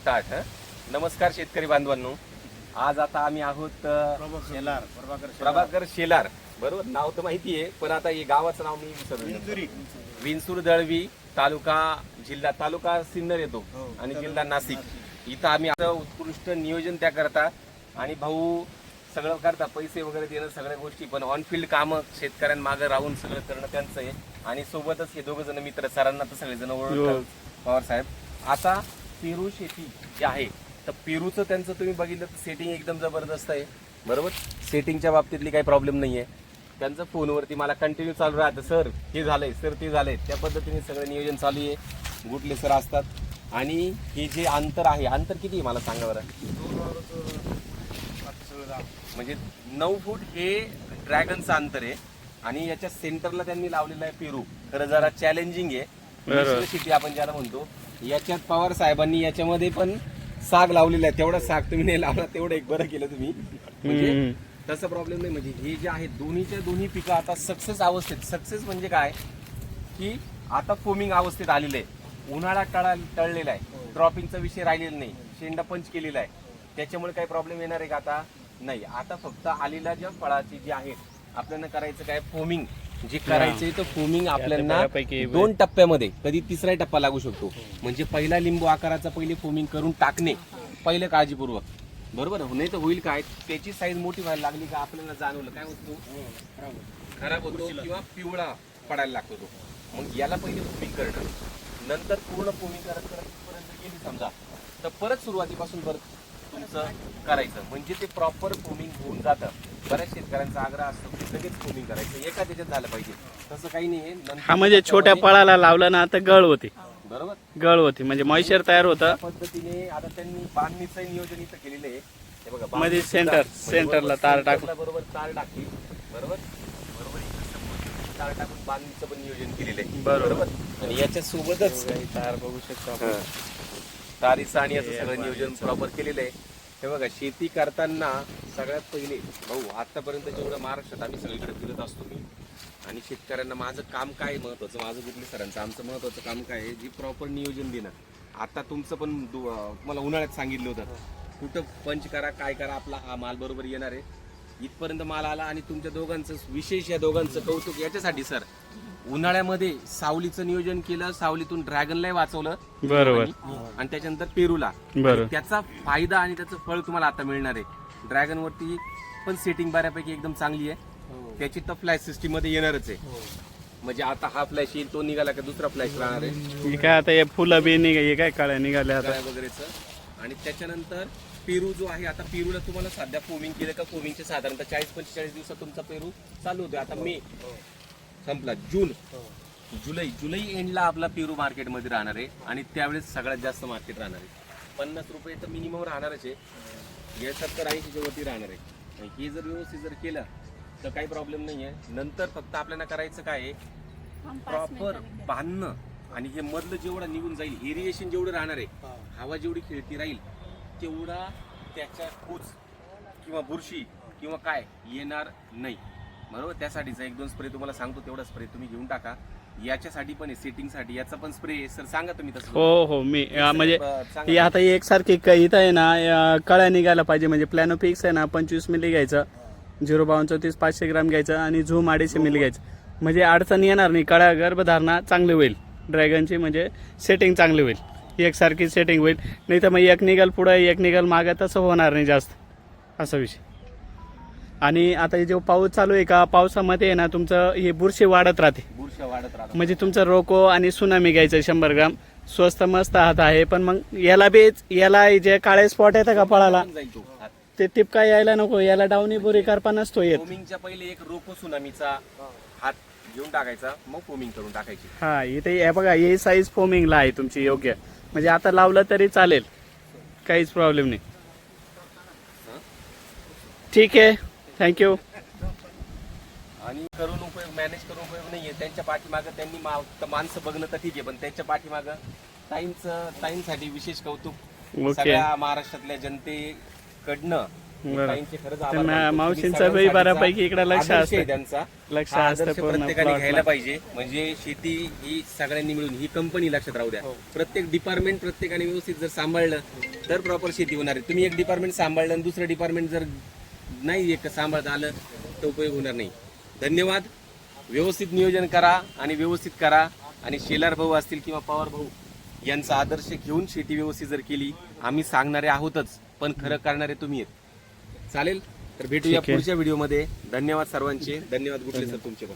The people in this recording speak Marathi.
स्टार्ट नमस्कार शेतकरी बांधवांनो. आज आता आम्ही आहोत अ, शेलार प्रभाकर प्रभाकर शेलार. बरोबर? नाव तर माहिती आहे पण आता हे गावाचं नाव मी विसरलो. विंचूर. दळवी तालुका जिल्हा तालुका सिन्नर येतो हो, आणि जिल्हा नाशिक. इथं आम्ही आता उत्कृष्ट नियोजन त्या करता आणि भाऊ सगळं करता पैसे वगैरे देणं सगळ्या गोष्टी पण ऑन फील्ड कामं शेतकऱ्यांमागं राहून सगळं करणं त्यांचं आहे. आणि सोबतच हे दोघं जण मित्र सरांना तर सगळेजण ओळखतात पवार साहेब. आता पेरू शेती जी आहे तर पेरूचं त्यांचं तुम्ही बघितलं तर सेटिंग एकदम जबरदस्त आहे. बरोबर? सेटिंगच्या बाबतीतली काही प्रॉब्लेम नाही आहे त्यांचं फोनवरती मला कंटिन्यू चालू राहतं. सर हे झालंय सर ते झालंय. त्या पद्धतीने सगळं नियोजन चालू आहे. गुटले सर असतात. आणि हे जे अंतर आहे अंतर किती आहे मला सांगा बरं? म्हणजे नऊ फूट हे ड्रॅगनचं अंतर आहे. आणि याच्या सेंटरला त्यांनी लावलेलं आहे पेरू. खरं जरा चॅलेंजिंग आहे. शेती आपण ज्याला म्हणतो याच्यात पवार साहेबांनी याच्यामध्ये पण साग लावलेला आहे. तेवढा साग तुम्ही नाही लावला तेवढं एक बरं केलं तुम्ही. म्हणजे तसं प्रॉब्लेम नाही. म्हणजे हे जे आहे दोन्हीच्या दोन्ही पिकं आता सक्सेस अवस्थेत. सक्सेस म्हणजे काय? की आता फोमिंग अवस्थेत आलेलं आहे. उन्हाळा टळा टळलेला आहे. ड्रॉपिंगचा विषय राहिलेला नाही. शेंडा पंच केलेला आहे. त्याच्यामुळे काही प्रॉब्लेम येणार आहे का आता? नाही. आता फक्त आलेल्या ज्या फळाची जी आहे आपल्याला करायचं काय? फोमिंग जे करायचंय तर फोमिंग आपल्याला बऱ्यापैकी दोन टप्प्यामध्ये कधी तिसरा टप्पा लागू शकतो. म्हणजे पहिला लिंबू आकाराचा पहिले फोमिंग करून टाकणे पहिलं काळजीपूर्वक. बरोबर? नाही तर होईल काय? त्याची साईज मोठी व्हायला लागली का आपल्याला जाणवलं? काय होतो? खराब होतो किंवा पिवळा पडायला लागतो तो. मग याला पहिले फोमिंग करणं. नंतर पूर्ण फोमिंग करत करत गेली समजा. तर परत सुरुवातीपासून परत तुमचं करायचं. म्हणजे ते प्रॉपर फोमिंग होऊन जातं. बऱ्याच शेतकऱ्यांचा आग्रह असतो की लगेच फोमिंग करायचं. एका त्याच्यात झालं पाहिजे. तसं काही नाही हा म्हणजे छोट्या पळाला लावलं ना आता गळ होती. बरोबर? गळ होती. म्हणजे मॉइश्चर तयार होतं. पद्धतीने आता त्यांनी बांधणीचं नियोजन इथं केलेलं आहे. हे बघा मध्ये सुद्धा- centerला तार टाकून. centerला बरोबर तार टाकली. बरोबर? बरोबर तार टाकून बांधणीचं पण नियोजन केलेलं आहे. बरोबर. आणि याच्या सोबतच तार बघू शकतो आपण. तारीचं आणि याचं सगळं नियोजन प्रॉपर केलेलं आहे. हे बघा शेती करताना सगळ्यात पहिले भाऊ आतापर्यंत जेवढं महाराष्ट्रात आम्ही सगळीकडे फिरत असतो मी आणि शेतकऱ्यांना माझं काम काय आहे महत्वाचं? माझं गुडली सरांचं? आमचं महत्वाचं काम काय आहे? जी प्रॉपर नियोजन देणं. आता तुमचं पण तुम्हाला उन्हाळ्यात सांगितलं होतं. कुठं पंच करा काय करा आपला हा माल बरोबर येणार आहे. इथपर्यंत माल आला आणि तुमच्या दोघांचं विशेष या दोघांचं कौतुक याच्यासाठी सर. उन्हाळ्यामध्ये सावलीचं नियोजन केलं सावलीतून ड्रॅगनलाही वाचवलं. बरोबर. आणि त्याच्यानंतर पेरूला. आणि त्याचा फायदा आणि त्याचं फळ तुम्हाला आता मिळणार आहे. ड्रॅगन वरती पण सेटिंग बऱ्यापैकी एकदम चांगली आहे. त्याची तर फ्लॅश सिस्टीममध्ये येणारच आहे. म्हणजे आता हा फ्लॅश येईल तो निघाला का दुसरा फ्लॅश राहणार आहे? हे काय आता हे फुलं बी निघा हे काय काळ्या निघाल्या आता? वगैरेच. आणि त्याच्यानंतर पेरू जो आहे आता पेरूला तुम्हाला सध्या फोमिंग केलं का? फोमिंगचे साधारणतः चाळीस पंचेचाळीस दिवसात तुमचा पेरू चालू होतो आता मे. संपला. जून. जुलै. जुलै एंडला आपला पेरू मार्केटमध्ये राहणार आहे आणि त्यावेळेस सगळ्यात जास्त मार्केट राहणार आहे. पन्नास रुपये तर मिनिमम राहणारच आहे. या सत्तर ऐंशीच्या वरती राहणार आहे. आणि हे जर व्यवस्थित जर केलं तर काही प्रॉब्लेम नाही आहे नंतर फक्त आपल्याला करायचं काय आहे? प्रॉपर बांधणं. आणि हे मधलं जेवढं निघून जाईल एरिएशन जेवढं राहणार आहे हवा जेवढी खेळती राहील तेवढा त्याच्या कूच किंवा बुरशी किंवा काय येणार नाही. बरोबर? त्यासाठीचा एक दोन स्प्रे तुम्हाला सांगतो तेवढा स्प्रे तुम्ही घेऊन टाका. याच्यासाठी पण सेटिंगसाठी याचा पण स्प्रे सर सांगा तुम्ही तसं. हो हो मी अं, म्हणजे. ही आता ही एकसारखी क- इथं आहे ना अं, कळ्या निघायला पाहिजे. म्हणजे प्लॅनो फिक्स आहे ना पंचवीस मिली घ्यायचं. झिरो बावन्न चौतीस पाचशे ग्राम घ्यायचं आणि झूम अडीचशे मिली घ्यायचं. म्हणजे अडचण येणार नाही. कळ्या गर्भधारणा चांगली होईल. ड्रॅगनची म्हणजे सेटिंग चांगली होईल. एकसारखी सेटिंग होईल. नाही तर मग एक निघाल पुढं एक निघाल मागं तसं होणार नाही जास्त. असा विषय. आणि आता हे जो पाऊस चालू आहे का पावसामध्ये आहे ना तुमचं हे बुरशी वाढत राहते. बुरशा वाढत राहतात. म्हणजे तुमचं रोको आणि सुनामी घ्यायचं शंभर ग्राम. स्वस्त मस्त हात आहे पण मग याला बी याला जे काळे स्पॉट येतं का फळाला तो टिपका यायला नको याला डावणी बुरी करपा नसतो येत. फोमिंगच्या पहिले एक रोको सुनामीचा हात घेऊन टाकायचा मग फोमिंग करून टाकायची. हा इथे हे बघा ही साईज फोमिंगला आहे तुमची योग्य. म्हणजे आता लावलं तरी चालेल. काहीच प्रॉब्लेम नाही. ठीक आहे. थँक्यू आणि करून उपयोग मॅनेज करून उपयोग नाहीये. त्यांच्या पाठीमागं त्यांनी मा- माणसं बघणं तर ठीक आहे पण त्यांच्या पाठीमागं ताईंचं ताईंसाठी विशेष कौतुक. सगळ्या महाराष्ट्रातल्या जनतेकडनं. ताईंचे खरंच आभार. तुम्ही मावशींचं सगळ्यांसाठीचा बऱ्यापैकी इकडे लक्ष आदर्श असतं. आहे त्यांचा. लक्ष हा असतं पूर्ण प्रत्येकाने plot घ्यायला ला. पाहिजे. म्हणजे शेती ही सगळ्यांनी मिळून ही कंपनी लक्षात राहू द्या. प्रत्येक डिपार्टमेंट प्रत्येकाने व्यवस्थित जर सांभाळलं तर प्रॉपर शेती होणार आहे. तुम्ही एक डिपार्टमेंट सांभाळलं आणि दुसरं डिपार्टमेंट जर नाही एक सांभाळता आलं तर उपयोग होणार नाही. धन्यवाद. व्यवस्थित नियोजन करा आणि व्यवस्थित करा. आणि शेलार भाऊ असतील किंवा पवार भाऊ यांचा आदर्श घेऊन शेती व्यवस्थित जर केली आम्ही सांगणारे आहोतच पण खरं करणारे तुम्ही आहेत. चालेल? तर भेटूया. पुढच्या व्हिडिओमध्ये. धन्यवाद सर्वांचे. धन्यवाद गुटले सर तुमचे पण.